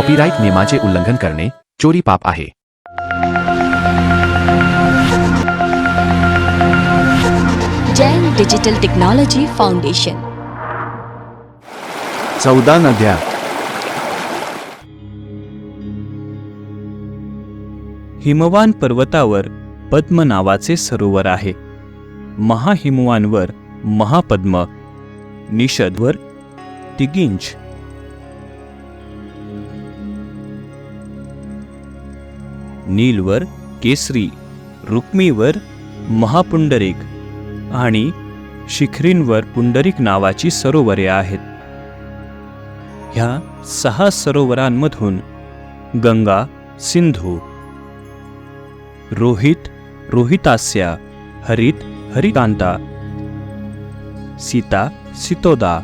Copyright नियमाचे उल्लंघन करणे चोरी पाप आहे. Jain digital technology foundation. चौदा नद्या. हिमवान पर्वतावर पद्म नावाचे सरोवर आहे. महाहिमवानवर महापद्म निषदवर तिगिंच. नीलवर केसरी रुक्मीवर महापुंडरीक आणि शिखरींवर पुंडरीक नावाची सरोवरे आहेत. ह्या सहा सरोवरांमधून गंगा सिंधू रोहित रोहितास्या हरित हरिकांता सीता सितोदा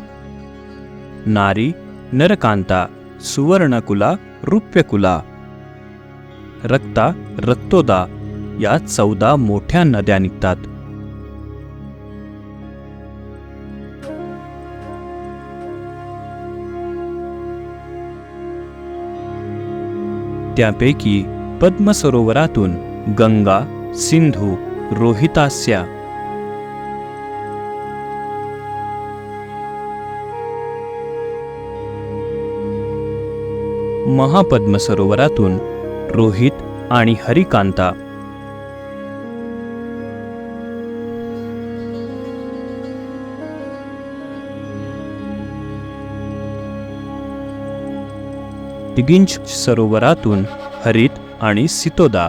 नारी नरकांता सुवर्णकुला रुप्यकुला रक्ता रक्तोदा या चौदा मोठ्या नद्या निघतात. त्यापैकी पद्म सरोवरातून गंगा सिंधू रोहितास्या महापद्म सरोवरातून रोहित आणि हरिकांता. तिगिंच सरोवरातून हरित आणि सितोदा.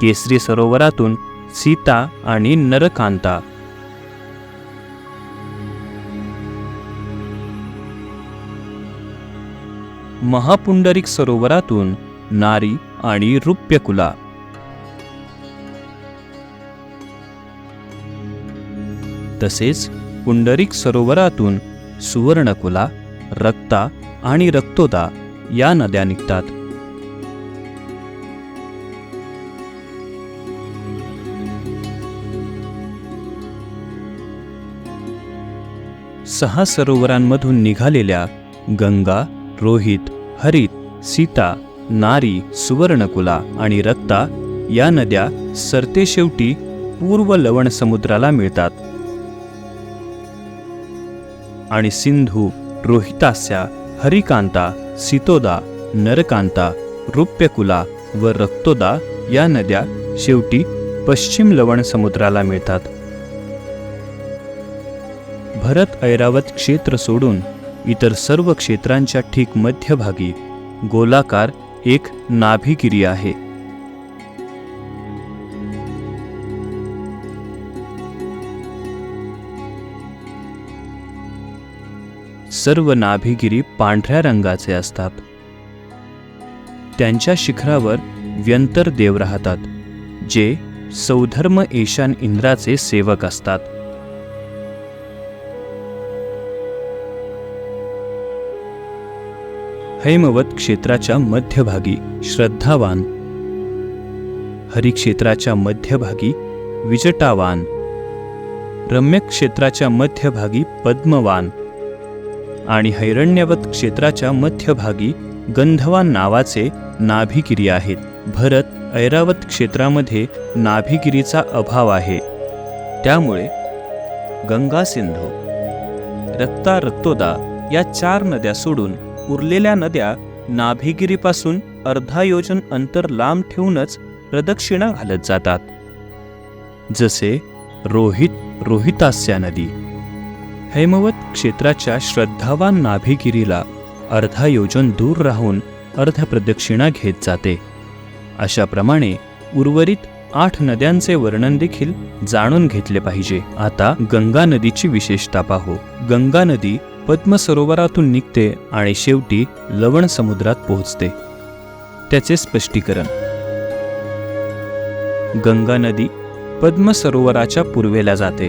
केसरी सरोवरातून सीता आणि नरकांता. महापुंडरिक सरोवरातून नारी आणि रुप्यकुला. तसेच पुंडरिक सरोवरातून सुवर्णकुला रक्ता आणि रक्तोदा या नद्या निघतात. सहा सरोवरांमधून निघालेल्या गंगा रोहित हरित सीता नारी सुवर्णकुला आणि रक्ता या नद्या सरतेशेवटी पूर्व लवण समुद्राला मिळतात. आणि सिंधू रोहितास्या हरिकांता सितोदा नरकांता रुप्यकुला व रक्तोदा या नद्या शेवटी पश्चिम लवण समुद्राला मिळतात. भरत ऐरावत क्षेत्र सोडून इतर सर्व क्षेत्रांच्या ठीक मध्यभागी गोलाकार एक नाभिगिरी आहे. सर्व नाभिगिरी पांढऱ्या रंगाचे असतात. त्यांच्या शिखरावर व्यंतर देव राहतात जे सौधर्म ईशान इंद्राचे सेवक असतात. हैमवत क्षेत्राच्या मध्यभागी श्रद्धावान. हरिक्षेत्राच्या मध्यभागी विजटावान. रम्यक्षेत्राच्या मध्यभागी पद्मवान. आणि हैरण्यवत क्षेत्राच्या मध्यभागी गंधवान नावाचे नाभिगिरी आहेत. भरत ऐरावत क्षेत्रामध्ये नाभिगिरीचा अभाव आहे. त्यामुळे गंगा सिंधू रक्ता रक्तोदा या चार नद्या सोडून उरलेल्या नद्या नाभिगिरीपासून अर्धा योजन अंतर लांब ठेवूनच प्रदक्षिणा घालत जातात. जसे रोहित रोहितास्या नदी. हैमवत क्षेत्राच्या श्रद्धावान नाभिगिरीला अर्धा योजन दूर राहून अर्ध प्रदक्षिणा घेत जाते. अशाप्रमाणे उर्वरित आठ नद्यांचे वर्णन देखील जाणून घेतले पाहिजे. आता गंगा नदीची विशेषता पाहू. गंगा नदी पद्म सरोवरातून निघते आणि शेवटी लवण समुद्रात पोहोचते. त्याचे स्पष्टीकरण. गंगा नदी पद्म सरोवराच्या पूर्वेला जाते.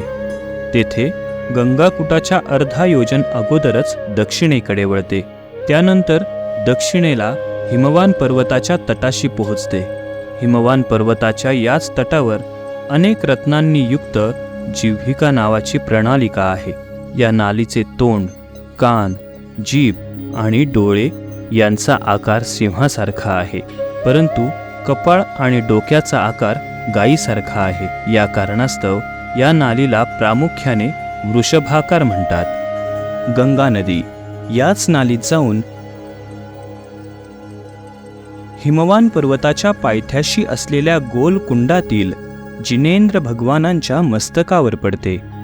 तेथे गंगाकुटाच्या अर्धा योजन अगोदरच दक्षिणेकडे वळते. त्यानंतर दक्षिणेला हिमवान पर्वताच्या तटाशी पोहोचते. हिमवान पर्वताच्या याच तटावर अनेक रत्नांनी युक्त जिव्हिका नावाची प्रणालिका आहे. या नालीचे तोंड कान जीभ आणि डोळे यांचा आकार सिंहासारखा आहे. परंतु कपाळ आणि डोक्याचा आकार गायीसारखा आहे. या कारणास्तव या नालीला प्रामुख्याने वृषभाकार म्हणतात. गंगा नदी याच नालीत जाऊन हिमवान पर्वताच्या पायथ्याशी असलेल्या गोल कुंडातील जिनेंद्र भगवानांच्या मस्तकावर पडते.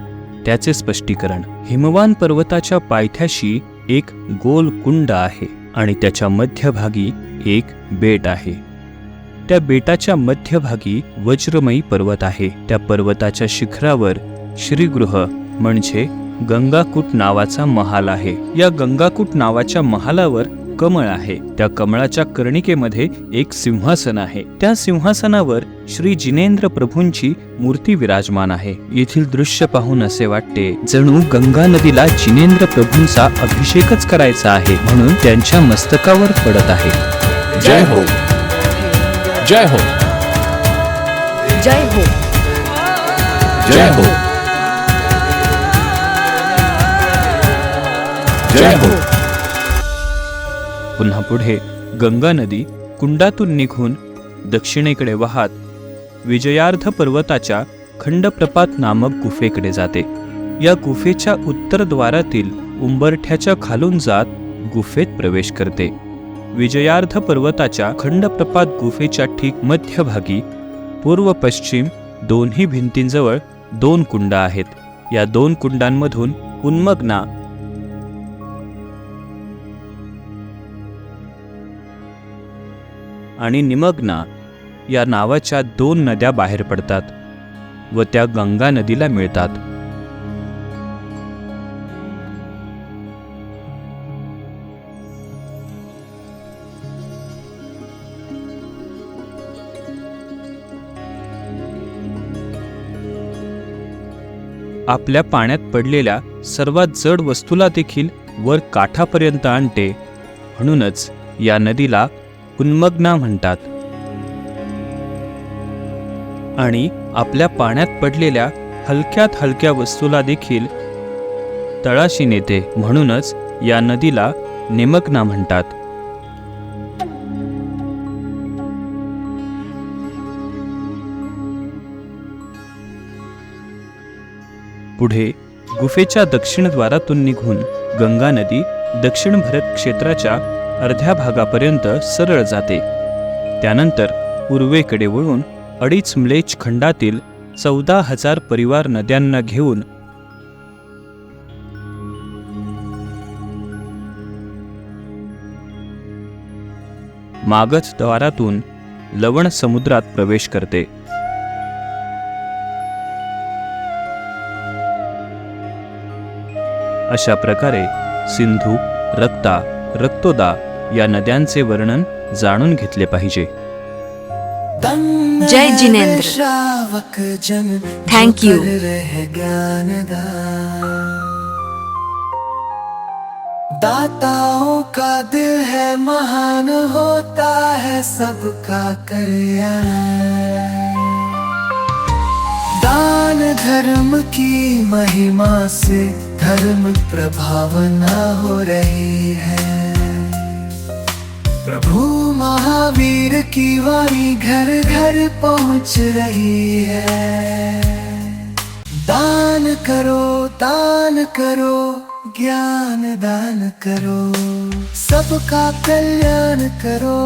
त्याचे स्पष्टीकरण हिमवान पर्वताच्या पायथ्याशी एक गोल कुंड आहे आणि त्याच्या मध्यभागी एक बेट आहे. त्या बेटाच्या मध्यभागी वज्रमयी पर्वत आहे. त्या पर्वताच्या शिखरावर श्रीगृह म्हणजे गंगाकूट नावाचा महाल आहे. या गंगाकूट नावाच्या महालावर कमळ आहे. त्या कमळाच्या कर्णिकेमध्ये एक सिंहासन आहे. त्या सिंहासनावर श्री जिनेंद्र प्रभूंची मूर्ती विराजमान आहे. येथील दृश्य पाहून असे वाटते जणू गंगा नदीला जिनेंद्र प्रभूंचा अभिषेकच करायचा आहे म्हणून त्यांच्या मस्तकावर पडत आहे. जय हो. जय हो. जय हो. जय हो. जय हो. पुन्हा पुढे गंगा नदी कुंडातून निघून दक्षिणेकडे वाहत विजयार्ध पर्वताच्या खंडप्रपात नामक गुफेकडे जाते. या गुफेच्या उत्तरद्वारातील उंबरठ्याच्या खालून जात गुफेत प्रवेश करते. विजयार्ध पर्वताच्या खंडप्रपात गुफेच्या ठीक मध्यभागी पूर्व पश्चिम दोन्ही भिंतींजवळ दोन कुंड आहेत. या दोन कुंडांमधून उन्मग्ना आणि निमग्ना या नावाच्या दोन नद्या बाहेर पडतात व त्या गंगा नदीला मिळतात. आपल्या पाण्यात पडलेल्या सर्वात जड वस्तूला देखील वर काठापर्यंत आणते. म्हणूनच या नदीला उन्मग्ना म्हणतात. आणि आपल्या पाण्यात पडलेल्या हलक्यात हलक्या वस्तूला देखील तळाशी नेते म्हणूनच या नदीला निमग्ना म्हणतात. पुढे गुफेच्या दक्षिण द्वारातून निघून गंगा नदी दक्षिण भरत क्षेत्राच्या अर्ध्या भागापर्यंत सरळ जाते. त्यानंतर पूर्वेकडे वळून अडीच म्लेच खंडातील चौदा हजार परिवार नद्यांना घेऊन मागच द्वारातून लवण समुद्रात प्रवेश करते. अशा प्रकारे सिंधू रक्ता रक्तोदा या नद्यांचे वर्णन जाणून घेतले पाहिजे. जय जिनेंद्र. ज्ञानदान दाताओं का दिल है महान होता है सबका कल्याण। दान धर्म की महिमा से धर्म प्रभावना हो रही है। प्रभु महावीर की वाणी घर घर पहुंच रही है। दान करो दान करो ज्ञान दान करो। सबका कल्याण करो।